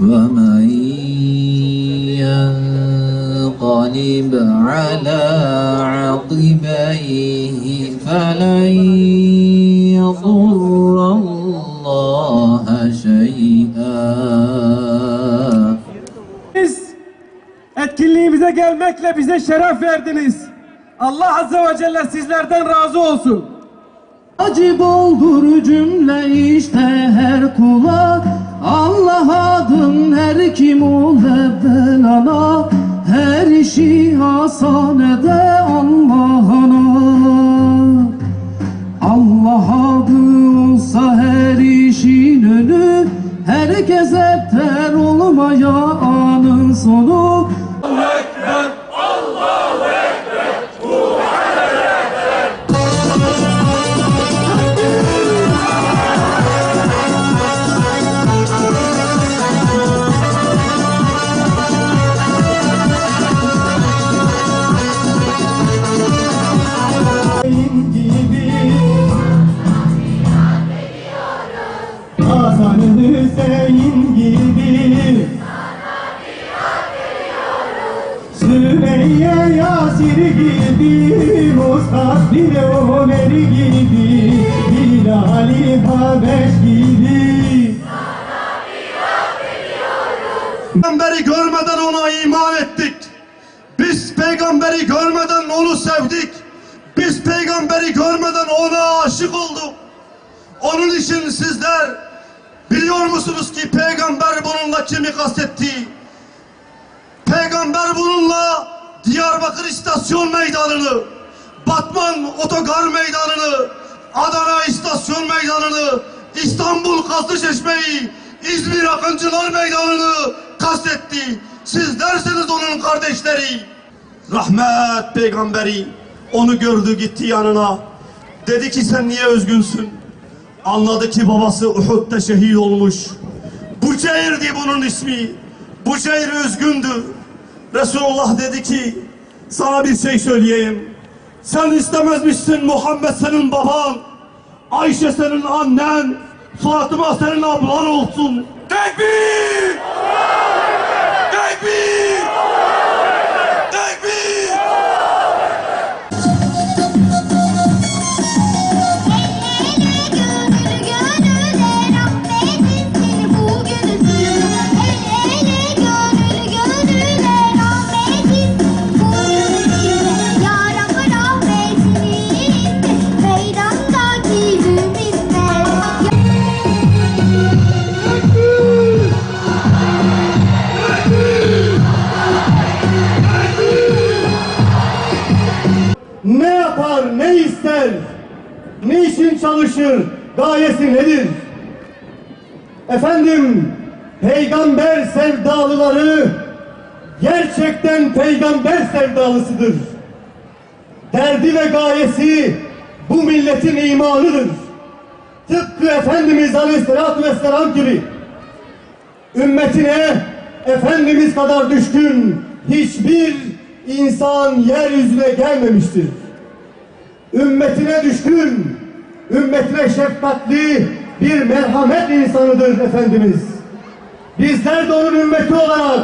ومن ينقلب على عقبيه فلن يضر الله شيئا Siz etkinliğimize gelmekle bize şeref verdiniz. Allah Azze ve Celle sizlerden razı olsun. Acı boldur cümle işte her kula Allah adın her kim ol evvel ana Her işi hasanede Allah'ına Allah adı olsa her işin önü Herkese ter olmaya anın sonu Habeş gibi Peygamberi görmeden ona iman ettik. Biz peygamberi görmeden onu sevdik. Biz peygamberi görmeden ona aşık olduk. Onun için sizler biliyor musunuz ki peygamber bununla kimi kastetti? Peygamber bununla Diyarbakır İstasyon Meydanı'nı, Batman Otogar Meydanı'nı, Adana İstasyon Meydanı'nı, İstanbul Kazlıçeşme'yi, İzmir Akıncılar Meydanı'nı kastetti. Siz derseniz onun kardeşleri. Rahmet peygamberi onu gördü gitti yanına. Dedi ki sen niye üzgünsün? Anladı ki babası Uhud'da şehit olmuş. Buceyir'di bunun ismi. Buceyr üzgündü. Resulullah dedi ki sana bir şey söyleyeyim. Sen istemezmişsin Muhammed senin baban. Ayşe senin annen. Fatıma senin ablan olsun. Tekbir! Ne ister, ne için çalışır, gayesi nedir? Efendim, peygamber sevdalıları gerçekten peygamber sevdalısıdır. Derdi ve gayesi bu milletin imanıdır. Tıpkı Efendimiz Aleyhisselatü Vesselam gibi ümmetine Efendimiz kadar düşkün hiçbir insan yeryüzüne gelmemiştir. Ümmetine düşkün, ümmetine şefkatli bir merhamet insanıdır Efendimiz. Bizler de onun ümmeti olarak,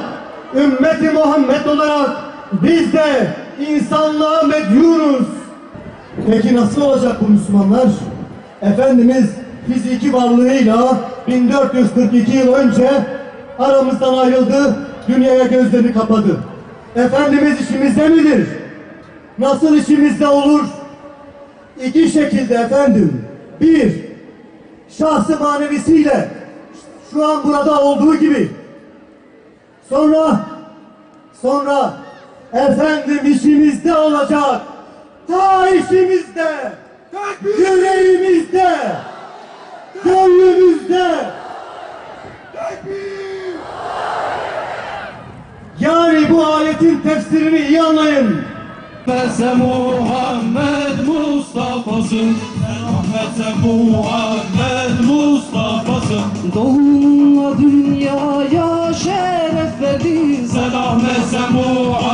ümmeti Muhammed olarak biz de insanlığa medyunuz. Peki nasıl olacak bu Müslümanlar? Efendimiz fiziki varlığıyla 1442 yıl önce aramızdan ayrıldı, dünyaya gözlerini kapadı. Efendimiz işimizde midir? Nasıl işimizde olur? İki şekilde efendim. Bir, şahsı manevisiyle şu an burada olduğu gibi. Sonra, sonra efendim işimizde olacak. Ta işimizde, yüreğimizde, gönlümüzde. Yani bu ayetin tefsirini iyi anlayın. Rahmetse Muhammed Mustafa'sın. Rahmetse Muhammed Mustafa'sın. Doğumla dünyaya şeref verdin. Rahmetse Muhammed